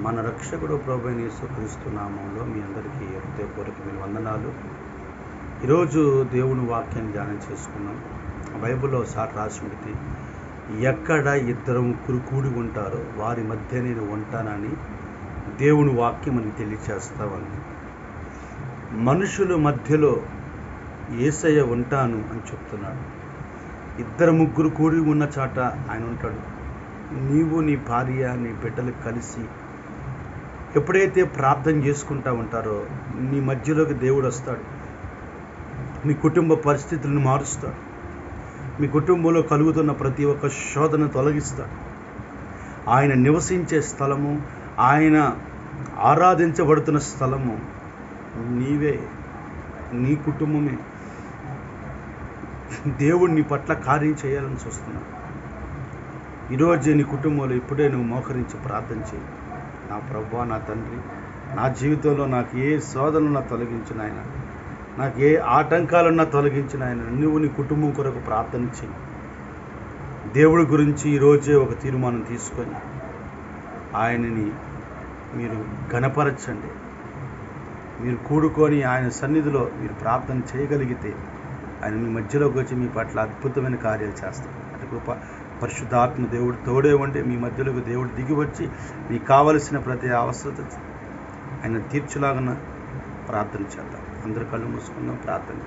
మన రక్షకుడు ప్రభు యేసుక్రీస్తు నామంలో మీ అందరికీ హృదయపూర్వకమైన వందనాలు. ఈరోజు దేవుని వాక్యాన్ని ధ్యానం చేసుకున్నాం బైబిల్లో సార్ రాసి ఎక్కడ ఇద్దరు ముగ్గురు కూడి ఉంటారో వారి మధ్య నేను ఉంటానని దేవుని వాక్యం మనకి తెలియచేస్తామని ఉంది. మనుషుల మధ్యలో ఏసయ్య ఉంటాను అని చెప్తున్నాడు. ఇద్దరు ముగ్గురు కూడి ఉన్న చాట ఆయన ఉంటాడు. నీవు నీ భార్య నీ బిడ్డలు కలిసి ఎప్పుడైతే ప్రార్థన చేసుకుంటా ఉంటారో నీ మధ్యలోకి దేవుడు వస్తాడు. మీ కుటుంబ పరిస్థితులను మారుస్తాడు. మీ కుటుంబంలో కలుగుతున్న ప్రతి ఒక్క శోధన తొలగిస్తాడు. ఆయన నివసించే స్థలము ఆయన ఆరాధించబడుతున్న స్థలము నీవే నీ కుటుంబమే. దేవుడు నీ పట్ల కార్యం చేయాలని చూస్తున్నాడు. ఈరోజు నీ కుటుంబంలో ఇప్పుడే నువ్వు మోకరించి ప్రార్థన చేయి. నా ప్రభా నా తండ్రి నా జీవితంలో నాకు ఏ శోధనన్నా తొలగించిన ఆయన నాకు ఏ ఆటంకాలున్నా తొలగించిన ఆయన నువ్వు నీ కుటుంబం కొరకు ప్రార్థన చేయి దేవుడి గురించి ఈరోజే ఒక తీర్మానం తీసుకొని ఆయనని మీరు గణపరచండి మీరు కూడుకొని ఆయన సన్నిధిలో మీరు ప్రార్థన చేయగలిగితే ఆయన మీ మధ్యలోకి వచ్చి మీ పట్ల అద్భుతమైన కార్యాలు చేస్తారు అటు కృప పరిశుద్ధాత్మ దేవుడు తోడే ఉండి మీ మధ్యలోకి దేవుడు దిగివచ్చి మీకు కావలసిన ప్రతి అవసరత ఆయన తీర్చులాగన ప్రార్థన చేద్దాం. అందరు కళ్ళు మూసుకుందాం ప్రార్థన